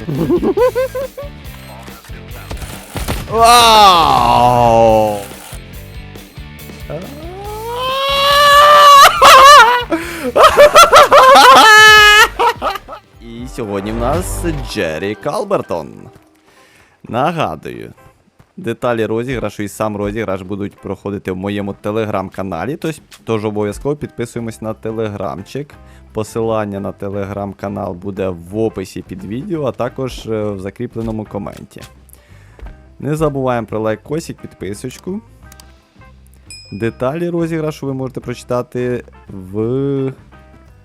І сьогодні в нас Джері Калбертон. Нагадую, деталі розіграшу і сам розіграш будуть проходити в моєму телеграм-каналі. Тож обов'язково підписуємось на телеграмчик. Посилання на телеграм-канал буде в описі під відео, а також е, в закріпленому коменті. Не забуваємо про лайк, косик, підписочку. Деталі розіграшу ви можете прочитати в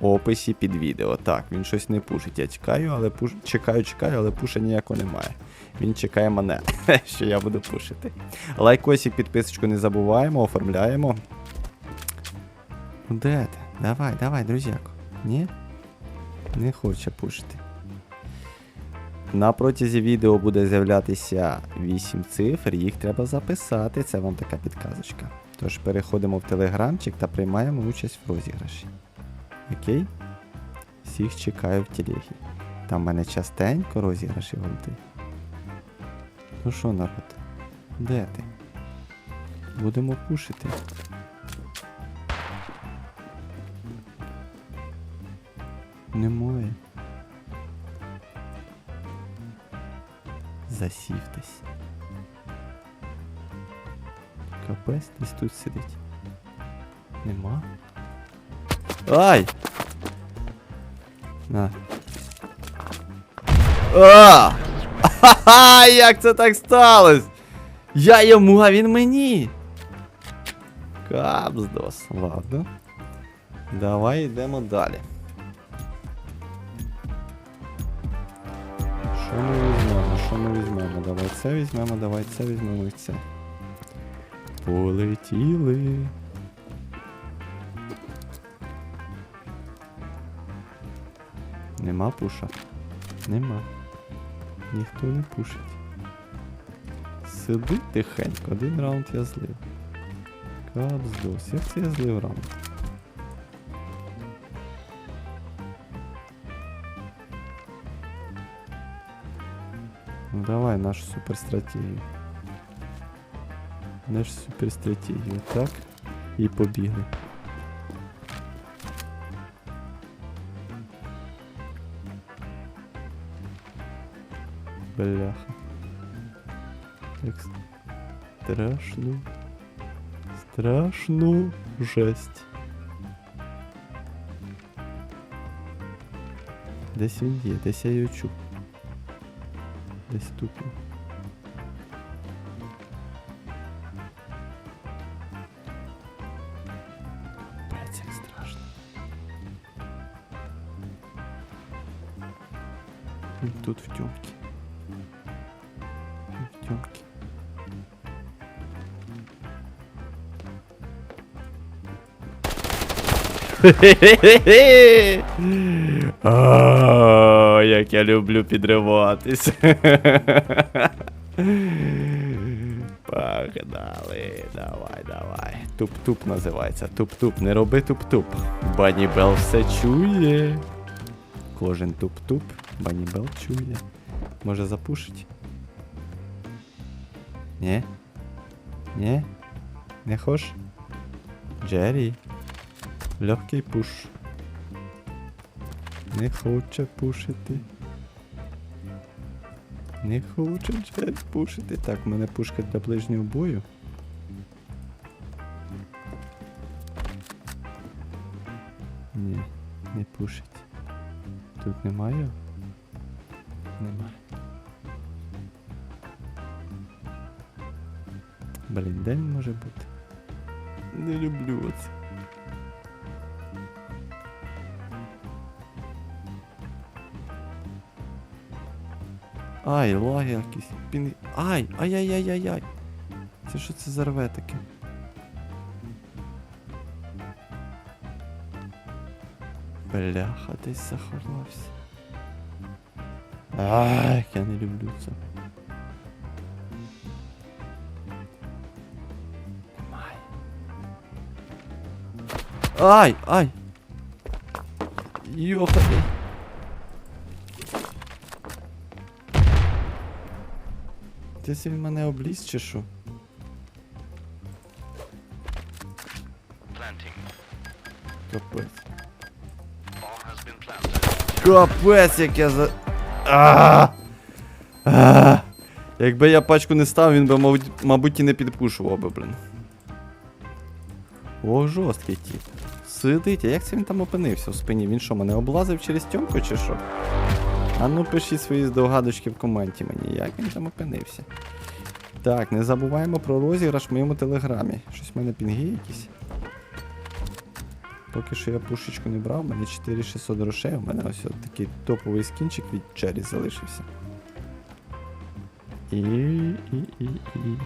описі під відео. Так, він щось не пушить. Я чекаю, але пуш... чекаю, чекаю, але пуша ніякого немає. Він чекає мене, що я буду пушити. Лайкосик, підписочку не забуваємо, оформляємо. Ну, Де ти? Давай, давай, друзяко. Ні? Не хоче пушити. На протязі відео буде з'являтися 8 цифр, їх треба записати. Це вам така підказочка. Тож переходимо в телеграмчик та приймаємо участь в розіграші. Окей? Всіх чекаю в телегі. Там в мене частенько розіграші гольти. Ну що, народ? Де ти? Будемо пушити. Немає. Засівтесь. Капець десь тут сидить. Нема. Ай! На. А! Ха-ха! Як це так сталося? Я йому, а він мені. Капздос. Ладно. Давай йдемо далі. Що ми візьмемо? Що ми візьмемо? Давай це візьмемо, давай це візьмемо і це. Полетіли. Нема пуша? Нема. Ніхто не пушить. Сиди тихенько, один раунд я злив. Капздос, як це я злив раунд? Ну давай нашу суперстратегію. Нашу суперстратегію, так? І побігли. Бляха. Як страшно. Страшно. Жесть. Десь він є, десь я його чув. Десь тут. він. Блять, як страшно. Він Тут в тёмке. О, як я люблю підриватись. Погнали, давай, давай. Туп-туп називається. Туп-туп, не роби туп-туп. Банібел все чує. Кожен туп-туп, Банібел чує. Може запушить? Ні? Ні? Не хош? Джері. Легкий пуш. Не хоче пушити. Не хоче Джері пушити. Так, в мене пушка для ближнього бою. Ні, не пушить. Тут немає? Немає. Блін, де він може бути? Не люблю оце. Ай, лаги якісь. Пін... Ай! Ай-яй-яй-яй-яй! Це що це за рве таке? Бляха, десь заховався. Ай, я не люблю це. Немає. Ай, ай! Йохати. Десь він мене обліз чи що? Капець. Капець, як я за. А! А! Якби я пачку не став, він би, мабуть, мабуть, і не підпушував би, блин. О, жорсткий тіп. Сидить, а як це він там опинився в спині? Він що, мене облазив через тьомку чи що? А ну пишіть свої здогадочки в коменті мені, як він там опинився. Так, не забуваємо про розіграш в моєму телеграмі. Щось в мене пінги якісь. Поки що я пушечку не брав, у мене 4600 грошей, у мене ось от такий топовий скінчик від Черрі залишився. І, і, і, і.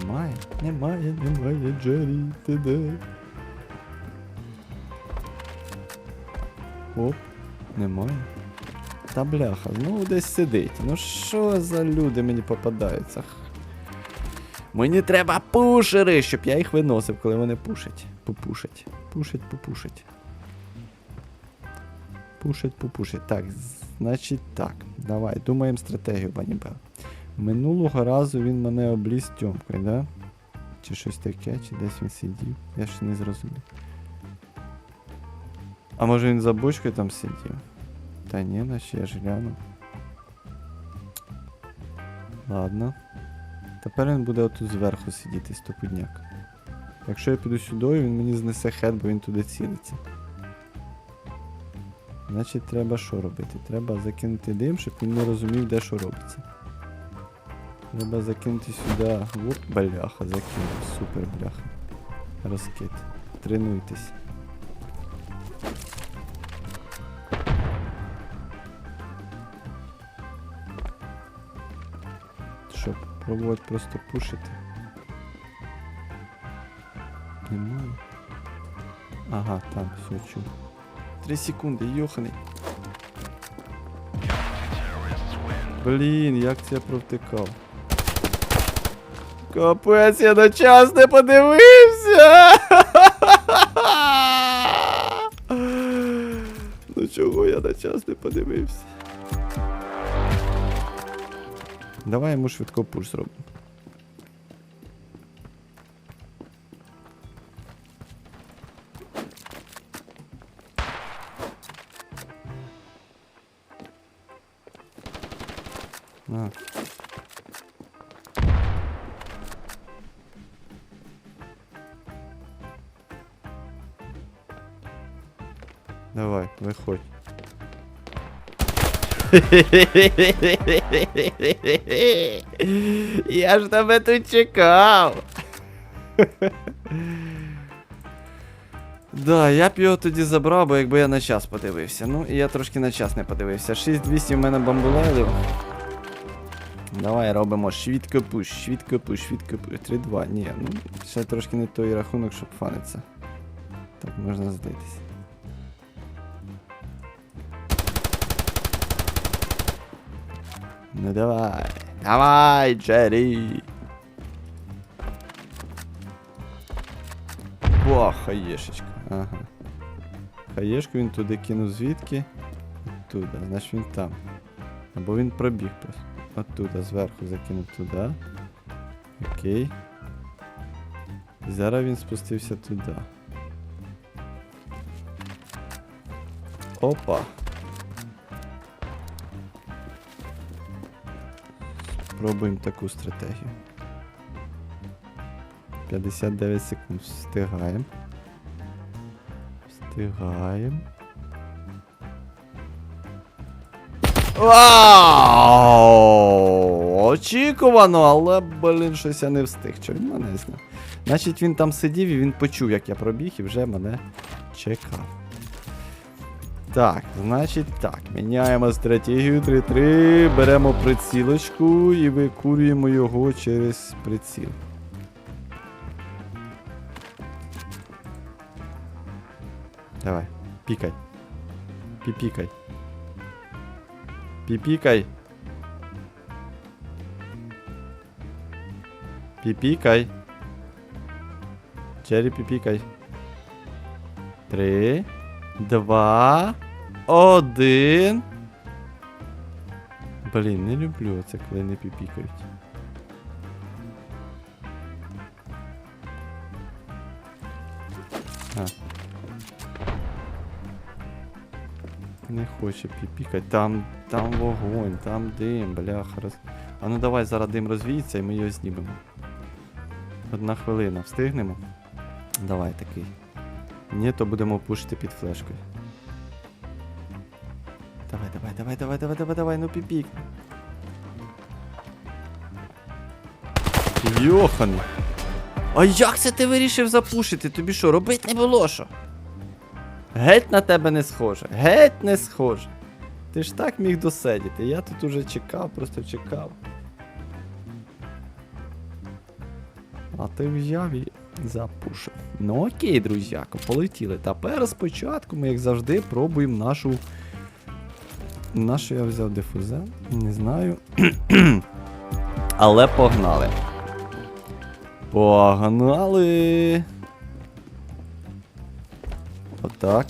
Немає, немає, немає, Джері, ти де? Оп, немає. Та бляха, знову десь сидить. Ну що за люди мені попадаються? Мені треба пушери, щоб я їх виносив, коли вони пушать. Попушать. Пушать, попушать. Пушать, попушать. Так, значить так. Давай, думаємо стратегію, Банібел. Минулого разу він мене обліз тьомкою, да? Чи щось таке, чи десь він сидів. Я ще не зрозумів. А може він за бочкою там сидів? Та ні, наче я ж гляну. Ладно. Тепер він буде отут зверху сидіти, стопудняк. Якщо я піду сюди, він мені знесе хед, бо він туди цілиться. Значить, треба що робити? Треба закинути дим, щоб він не розумів, де що робиться. Треба закинути сюди. Оп, бляха, закинув. Супер бляха. Розкид. Тренуйтесь. Щоб пробувати просто пушити. Немає. Ага, там, все чув. Три секунди, йоханий. Блін, як це я провтикав. Капець, я на час не подивився. Ну чого я на час не подивився? Давай йому швидко пуш зробимо. А. Давай, виходь. Я ж тебе тут чекав. Да, я б його тоді забрав, бо якби я на час подивився. Ну, і я трошки на час не подивився. 6200 в мене бамбулайлів. Давай робимо швидко пуш, швидко пуш, швидко пуш. 3-2. Ні, ну ще трошки не той рахунок, щоб фаниться. Так, можна здатись. Ну давай. Давай, Джері. О, хаєшечка. Ага. Хаєшку він туди кинув звідки? Оттуда, значить він там. Або він пробіг просто. Оттуда, зверху закинув туди. Окей. Зараз він спустився туди. Опа. Спробуємо таку стратегію. 59 секунд. Встигаємо. Встигаємо. Вау! Очікувано, але, блін, щось я не встиг. Що він мене зняв? Значить, він там сидів і він почув, як я пробіг, і вже мене чекав. Так, значить так, міняємо стратегію 3-3, беремо прицілочку і викурюємо його через приціл. Давай, пікай. Піпікай. Піпікай. Піпікай. Черрі піпікай. Три, два, Один. Блін, не люблю це, коли не піпікають. Не хоче піпікати. Там, там вогонь, там дим, бляха. Роз... А ну давай зараз дим розвіється і ми його знімемо. Одна хвилина, встигнемо? Давай такий. Ні, то будемо пушити під флешкою. Давай, давай, давай, давай, давай, давай, давай, ну піпік. Йоханий. А як це ти вирішив запушити? Тобі що, робити не було що? Геть на тебе не схоже. Геть не схоже. Ти ж так міг досидіти. Я тут уже чекав, просто чекав. А ти взяв і запушив. Ну окей, друзяко, полетіли. Тепер спочатку ми, як завжди, пробуємо нашу. Нашу я взяв дифузе? Не знаю. Але погнали. Погнали. Отак.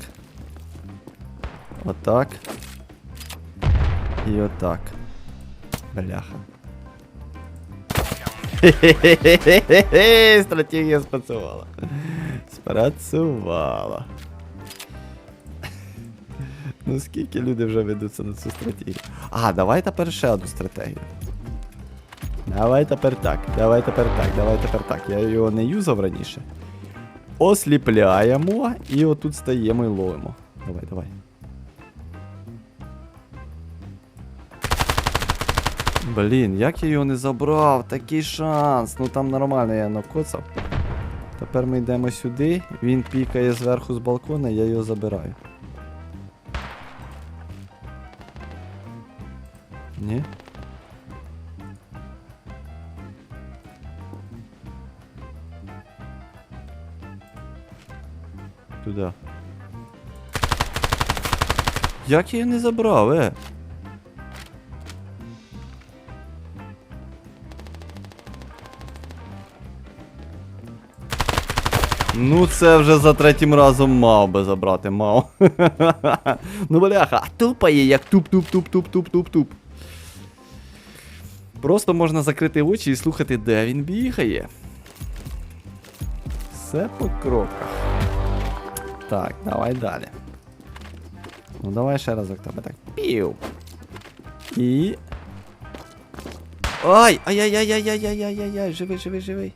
Отак. І отак. Бляха. Хе-хе-хе-хе-хе, Стратегія спрацювала. Спрацювала. Ну скільки люди вже ведуться на цю стратегію? А, давай тепер ще одну стратегію. Давай тепер так, давай тепер так, давай тепер так. Я його не юзав раніше. Осліпляємо і отут стаємо і ловимо. Давай, давай. Блін, як я його не забрав? Такий шанс. Ну там нормально я накоцав. Тепер ми йдемо сюди, він пікає зверху з балкона, я його забираю. Ні? Туди. Як я його не забрав, е? Ну, це вже за третім разом мав би забрати, мав. ну, бляха, тупає, як туп-туп-туп-туп-туп-туп-туп. Просто можна закрити очі і слухати, де він бігає. Все по кроках. Так, давай далі. Ну давай ще разок тебе так. Пів. І. Ай! Ай-яй-яй-яй-яй-яй-яй-яй, живий, живий, живий.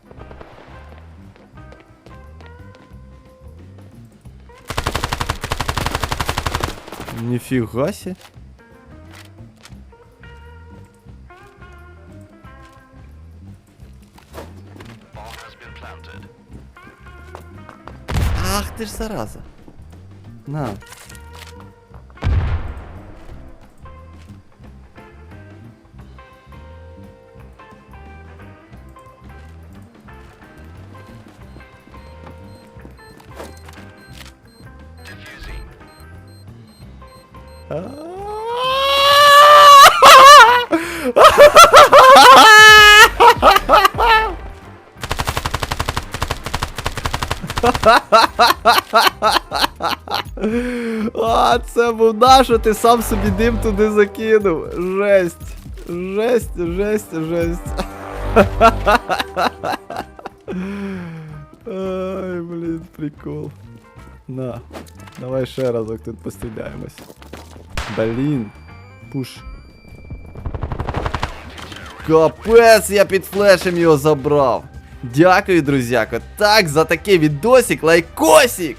Ніфіга Ах ти ж зараза. На. Diffusing. А, це був нащо ти сам собі дим туди закинув. Жесть. Жесть, жесть, жесть. Ай, блін, прикол. На. Давай ще разок тут постріляємось. Блін. Пуш. Капець, я під флешем його забрав. Дякую, друзяко. Так, за такий відосик, лайкосик.